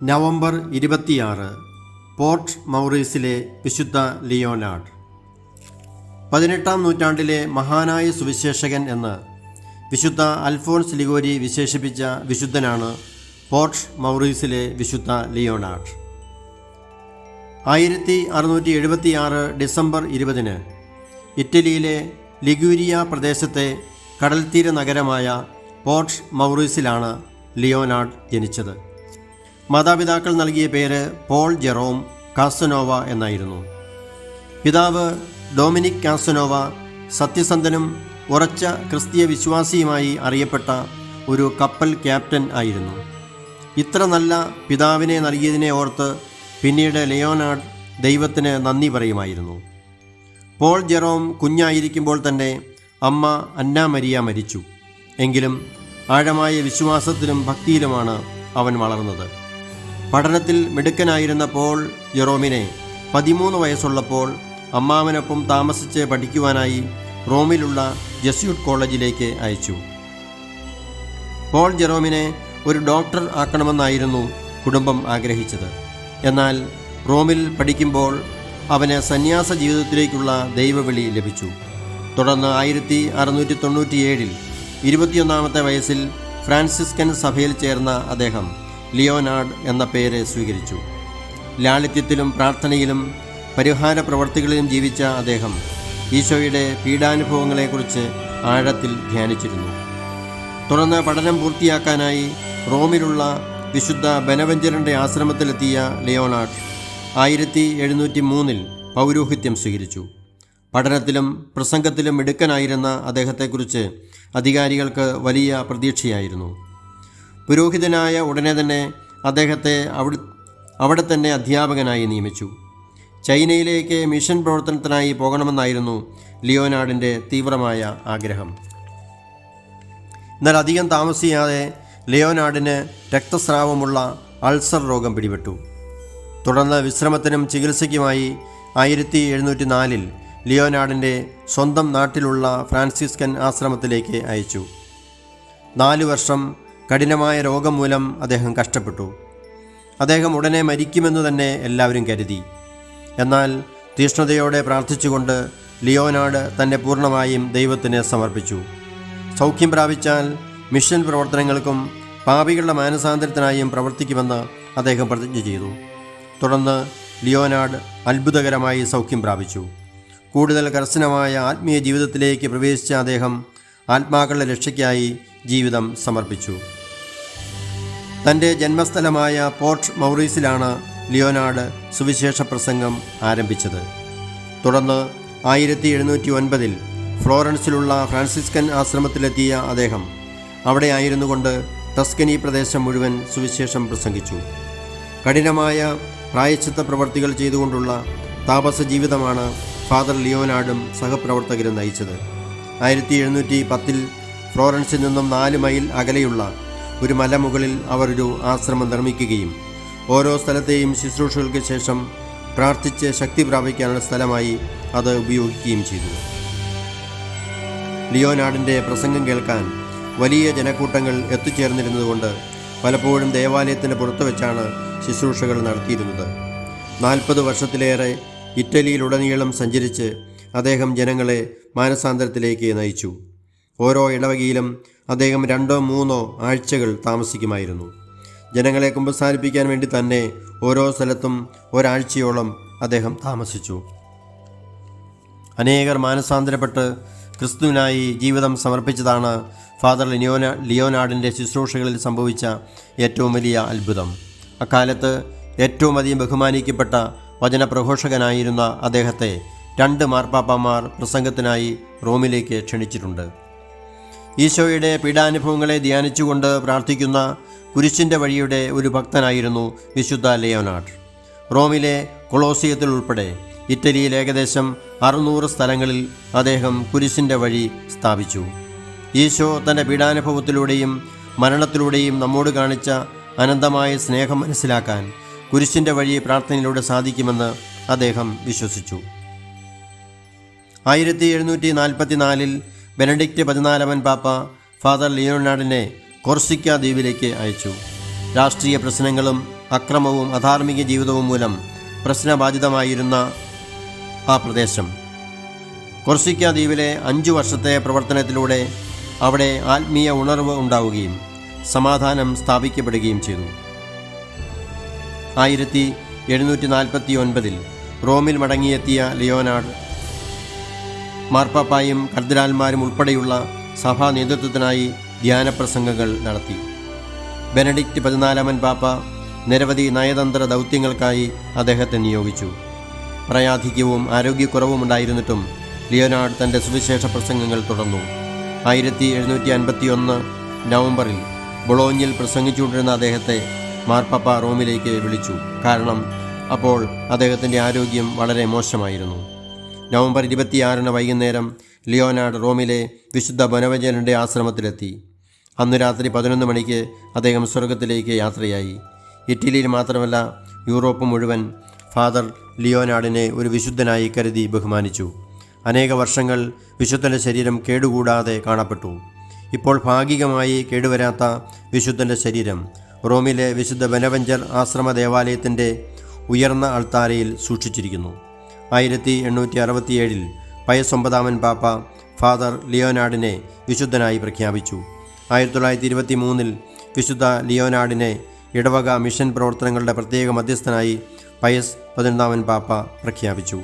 November ഇരുപത്തിയാറ് port മൗറീസിലെ വിശുദ്ധ Leonard പതിനെട്ടാം നൂറ്റാണ്ടിലെ മഹാനായ സുവിശേഷകൻ എന്ന് വിശുദ്ധ അൽഫോൺസ് ലിഗോരി വിശേഷിപ്പിച്ച വിശുദ്ധനാണ് പോർട്ട് മൗറീസിലെ വിശുദ്ധ ലിയോനാർഡ് ആയിരത്തി അറുന്നൂറ്റി എഴുപത്തിയാറ് ഡിസംബർ ഇരുപതിന് ഇറ്റലിയിലെ ലിഗൂരിയ പ്രദേശത്തെ കടൽത്തീര നഗരമായ പോർട്ട് മൗറീസിലാണ് ലിയോനാർഡ് ജനിച്ചത്. മാതാപിതാക്കൾ നൽകിയ പേര് പോൾ ജെറോം കാസനോവ എന്നായിരുന്നു. പിതാവ് ഡൊമിനിക് കാസനോവ സത്യസന്ധനും ഉറച്ച ക്രിസ്തീയ വിശ്വാസിയുമായി അറിയപ്പെട്ട ഒരു കപ്പൽ ക്യാപ്റ്റൻ ആയിരുന്നു. ഇത്ര നല്ല പിതാവിനെ നൽകിയതിനെ ഓർത്ത് പിന്നീട് ലിയോനാർഡ് ദൈവത്തിന് നന്ദി പറയുമായിരുന്നു. പോൾ ജെറോം കുഞ്ഞായിരിക്കുമ്പോൾ തന്നെ അമ്മ അന്ന മരിയ മരിച്ചു. എങ്കിലും ആഴമായ വിശ്വാസത്തിലും ഭക്തിയിലുമാണ് അവൻ വളർന്നത്. പഠനത്തിൽ മിടുക്കനായിരുന്നപ്പോൾ ജെറോമിനെ പതിമൂന്ന് വയസ്സുള്ളപ്പോൾ അമ്മാവനൊപ്പം താമസിച്ച് പഠിക്കുവാനായി റോമിലുള്ള ജസ്യൂട്ട് കോളേജിലേക്ക് അയച്ചു. പോൾ ജെറോമിനെ ഒരു ഡോക്ടർ ആക്കണമെന്നായിരുന്നു കുടുംബം ആഗ്രഹിച്ചത്. എന്നാൽ റോമിൽ പഠിക്കുമ്പോൾ അവന് സന്യാസ ജീവിതത്തിലേക്കുള്ള ദൈവവിളി ലഭിച്ചു. തുടർന്ന് ആയിരത്തി അറുന്നൂറ്റി തൊണ്ണൂറ്റിയേഴിൽ ഇരുപത്തിയൊന്നാമത്തെ വയസ്സിൽ ഫ്രാൻസിസ്കൻ സഭയിൽ ചേർന്ന അദ്ദേഹം ലിയോനാർഡ് എന്ന പേര് സ്വീകരിച്ചു. ലാളിത്യത്തിലും പ്രാർത്ഥനയിലും പരിഹാര പ്രവർത്തികളിലും ജീവിച്ച അദ്ദേഹം ഈശോയുടെ പീഡാനുഭവങ്ങളെക്കുറിച്ച് ആഴത്തിൽ ധ്യാനിച്ചിരുന്നു. തുടർന്ന് പഠനം പൂർത്തിയാക്കാനായി റോമിലുള്ള വിശുദ്ധ ബനവഞ്ചരന്റെ ആശ്രമത്തിലെത്തിയ ലിയോണാർഡ് ആയിരത്തി എഴുന്നൂറ്റി മൂന്നിൽ പൗരോഹിത്യം സ്വീകരിച്ചു. പഠനത്തിലും പ്രസംഗത്തിലും മിടുക്കനായിരുന്ന അദ്ദേഹത്തെക്കുറിച്ച് അധികാരികൾക്ക് വലിയ പ്രതീക്ഷയായിരുന്നു. പുരോഹിതനായ ഉടനെ തന്നെ അദ്ദേഹത്തെ അവിടെ അവിടെ തന്നെ അധ്യാപകനായി നിയമിച്ചു. ചൈനയിലേക്ക് മിഷൻ പ്രവർത്തനത്തിനായി പോകണമെന്നായിരുന്നു ലിയോനാർഡിന്റെ തീവ്രമായ ആഗ്രഹം. എന്നാൽ അധികം താമസിയാതെ ലിയോനാർഡിന് രക്തസ്രാവമുള്ള അൾസർ രോഗം പിടിപെട്ടു. തുടർന്ന് വിശ്രമത്തിനും ചികിത്സയ്ക്കുമായി ആയിരത്തി എഴുന്നൂറ്റി നാലിൽ ലിയോനാർഡിന്റെ സ്വന്തം നാട്ടിലുള്ള ഫ്രാൻസിസ്കൻ ആശ്രമത്തിലേക്ക് അയച്ചു. നാലു വർഷം കഠിനമായ രോഗം മൂലം അദ്ദേഹം കഷ്ടപ്പെട്ടു. അദ്ദേഹം ഉടനെ മരിക്കുമെന്ന് തന്നെ എല്ലാവരും കരുതി. എന്നാൽ തീഷ്ണതയോടെ പ്രാർത്ഥിച്ചുകൊണ്ട് ലിയോനാർഡ് തന്നെ പൂർണമായും ദൈവത്തിന് സമർപ്പിച്ചു. സൗഖ്യം പ്രാപിച്ചാൽ മിഷൻ പ്രവർത്തനങ്ങൾക്കും പാപികളുടെ മാനസാന്തരത്തിനായും പ്രവർത്തിക്കുമെന്ന് അദ്ദേഹം പ്രതിജ്ഞ ചെയ്തു. തുടർന്ന് ലിയോനാർഡ് അത്ഭുതകരമായി സൗഖ്യം പ്രാപിച്ചു. കൂടുതൽ കർശനമായ ആത്മീയ ജീവിതത്തിലേക്ക് പ്രവേശിച്ച അദ്ദേഹം ആത്മാക്കളുടെ രക്ഷയ്ക്കായി ജീവിതം സമർപ്പിച്ചു. തന്റെ ജന്മസ്ഥലമായ പോർട്ട് മൗറീസിലാണ് ലിയോനാർഡ് സുവിശേഷ പ്രസംഗം ആരംഭിച്ചത്. തുടർന്ന് ആയിരത്തി എഴുന്നൂറ്റി ഒൻപതിൽ ഫ്ലോറൻസിലുള്ള ഫ്രാൻസിസ്കൻ ആശ്രമത്തിലെത്തിയ അദ്ദേഹം അവിടെ ആയിരുന്നു കൊണ്ട് ടസ്കനി പ്രദേശം മുഴുവൻ സുവിശേഷം പ്രസംഗിച്ചു. കഠിനമായ പ്രായച്ചിത്ത പ്രവർത്തികൾ ചെയ്തുകൊണ്ടുള്ള താപസ ജീവിതമാണ് ഫാദർ ലിയോനാർഡും സഹപ്രവർത്തകരും നയിച്ചത്. ആയിരത്തി എഴുന്നൂറ്റി പത്തിൽ ഫ്ലോറൻസിൽ നിന്നും നാല് മൈൽ അകലെയുള്ള ഒരു മലമുകളിൽ അവർ ഒരു ആശ്രമം നിർമ്മിക്കുകയും ഓരോ സ്ഥലത്തെയും ശുശ്രൂഷകൾക്ക് ശേഷം പ്രാർത്ഥിച്ച് ശക്തി പ്രാപിക്കാനുള്ള സ്ഥലമായി അത് ഉപയോഗിക്കുകയും ചെയ്തു. ലിയോനാടിന്റെ പ്രസംഗം കേൾക്കാൻ വലിയ ജനക്കൂട്ടങ്ങൾ എത്തിച്ചേർന്നിരുന്നതുകൊണ്ട് പലപ്പോഴും ദേവാലയത്തിന് പുറത്തു വെച്ചാണ് ശുശ്രൂഷകൾ നടത്തിയിരുന്നത്. നാൽപ്പത് വർഷത്തിലേറെ ഇറ്റലിയിലുടനീളം സഞ്ചരിച്ച് അദ്ദേഹം ജനങ്ങളെ മാനസാന്തരത്തിലേക്ക് നയിച്ചു. ഓരോ ഇടവകയിലും അദ്ദേഹം രണ്ടോ മൂന്നോ ആഴ്ചകൾ താമസിക്കുമായിരുന്നു. ജനങ്ങളെ കുമ്പസാരിപ്പിക്കാൻ വേണ്ടി തന്നെ ഓരോ സ്ഥലത്തും ഒരാഴ്ചയോളം അദ്ദേഹം താമസിച്ചു. അനേകർ മാനസാന്തരപ്പെട്ട് ക്രിസ്തുവിനായി ജീവിതം സമർപ്പിച്ചതാണ് ഫാദർ ലിയോന ലിയോനാർഡിന്റെ ശുശ്രൂഷകളിൽ സംഭവിച്ച ഏറ്റവും വലിയ അത്ഭുതം. അക്കാലത്ത് ഏറ്റവും അധികം ബഹുമാനിക്കപ്പെട്ട വചനപ്രഘോഷകനായിരുന്ന അദ്ദേഹത്തെ രണ്ട് മാർപ്പാപ്പമാർ പ്രസംഗത്തിനായി റോമിലേക്ക് ക്ഷണിച്ചിട്ടുണ്ട്. ഈശോയുടെ പീഡാനുഭവങ്ങളെ ധ്യാനിച്ചുകൊണ്ട് പ്രാർത്ഥിക്കുന്ന കുരിശിന്റെ വഴിയുടെ ഒരു ഭക്തനായിരുന്നു വിശുദ്ധ ലിയോനാർഡ്. റോമിലെ കൊളോസിയത്തിൽ ഉൾപ്പെടെ ഇറ്റലിയിൽ ഏകദേശം അറുന്നൂറ് സ്ഥലങ്ങളിൽ അദ്ദേഹം കുരിശിന്റെ വഴി സ്ഥാപിച്ചു. ഈശോ തന്റെ പീഡാനുഭവത്തിലൂടെയും മരണത്തിലൂടെയും നമ്മോട് കാണിച്ച അനന്തമായ സ്നേഹം മനസ്സിലാക്കാൻ കുരിശിന്റെ വഴി പ്രാർത്ഥനയിലൂടെ സാധിക്കുമെന്ന് അദ്ദേഹം വിശ്വസിച്ചു. ആയിരത്തി എഴുന്നൂറ്റി നാൽപ്പത്തിനാലിൽ ബെനഡിക്റ്റ് പതിനാലമൻ പാപ്പ ഫാദർ ലിയോണാർഡിനെ കൊർസിക്ക ദ്വീപിലേക്ക് അയച്ചു. രാഷ്ട്രീയ പ്രശ്നങ്ങളും അക്രമവും അധാർമിക ജീവിതവും മൂലം പ്രശ്നബാധിതമായിരുന്ന ആ പ്രദേശം. കൊർസിക്ക ദ്വീപിലെ അഞ്ചു വർഷത്തെ പ്രവർത്തനത്തിലൂടെ അവിടെ ആത്മീയ ഉണർവ് ഉണ്ടാവുകയും സമാധാനം സ്ഥാപിക്കപ്പെടുകയും ചെയ്തു. ആയിരത്തി എഴുന്നൂറ്റി നാൽപ്പത്തി ഒൻപതിൽ റോമിൽ മടങ്ങിയെത്തിയ ലിയോനാർഡ് മാർപ്പാപ്പായും കർദിനാൽമാരും ഉൾപ്പെടെയുള്ള സഭാ നേതൃത്വത്തിനായി ധ്യാനപ്രസംഗങ്ങൾ നടത്തി. ബെനഡിക്റ്റ് പതിനാലാമൻ പാപ്പ നിരവധി നയതന്ത്ര ദൗത്യങ്ങൾക്കായി അദ്ദേഹത്തെ നിയോഗിച്ചു. പ്രയാധിക്യവും ആരോഗ്യക്കുറവും ഉണ്ടായിരുന്നിട്ടും ലിയോനാർഡ് തന്റെ സുവിശേഷ പ്രസംഗങ്ങൾ തുടർന്നു. ആയിരത്തി എഴുന്നൂറ്റി അൻപത്തി ഒന്ന് നവംബറിൽ ബൊളോഞ്ഞിൽ പ്രസംഗിച്ചുകൊണ്ടിരുന്ന അദ്ദേഹത്തെ മാർപ്പാപ്പ റോമിലേക്ക് വിളിച്ചു. കാരണം അപ്പോൾ അദ്ദേഹത്തിന്റെ ആരോഗ്യം വളരെ മോശമായിരുന്നു. നവംബർ ഇരുപത്തിയാറിന് വൈകുന്നേരം ലിയോനാർഡ് റോമിലെ വിശുദ്ധ ബനവജനന്റെ ആശ്രമത്തിലെത്തി. അന്ന് രാത്രി പതിനൊന്ന് മണിക്ക് അദ്ദേഹം സ്വർഗത്തിലേക്ക് യാത്രയായി. ഇറ്റലിയിൽ മാത്രമല്ല യൂറോപ്പ് മുഴുവൻ ഫാദർ ലിയോനാർഡിനെ ഒരു വിശുദ്ധനായി കരുതി ബഹുമാനിച്ചു. അനേക വർഷങ്ങൾ വിശുദ്ധന്റെ ശരീരം കേടുകൂടാതെ കാണപ്പെട്ടു. ഇപ്പോൾ ഭാഗികമായി കേടുവരാത്ത വിശുദ്ധന്റെ ശരീരം റോമിലെ വിശുദ്ധ ബനവഞ്ചർ ആശ്രമ ദേവാലയത്തിന്റെ ഉയർന്ന അൾത്താരയിൽ സൂക്ഷിച്ചിരിക്കുന്നു. ആയിരത്തി എണ്ണൂറ്റി അറുപത്തിയേഴിൽ പയസൊമ്പതാമൻ പാപ്പ ഫാദർ ലിയോനാർഡിനെ വിശുദ്ധനായി പ്രഖ്യാപിച്ചു. ആയിരത്തി തൊള്ളായിരത്തി ഇരുപത്തി മൂന്നിൽ വിശുദ്ധ ലിയോനാർഡിനെ ഇടവക മിഷൻ പ്രവർത്തനങ്ങളുടെ പ്രത്യേക മധ്യസ്ഥനായി പയസ് പതിനൊന്നാമൻ പാപ്പ പ്രഖ്യാപിച്ചു.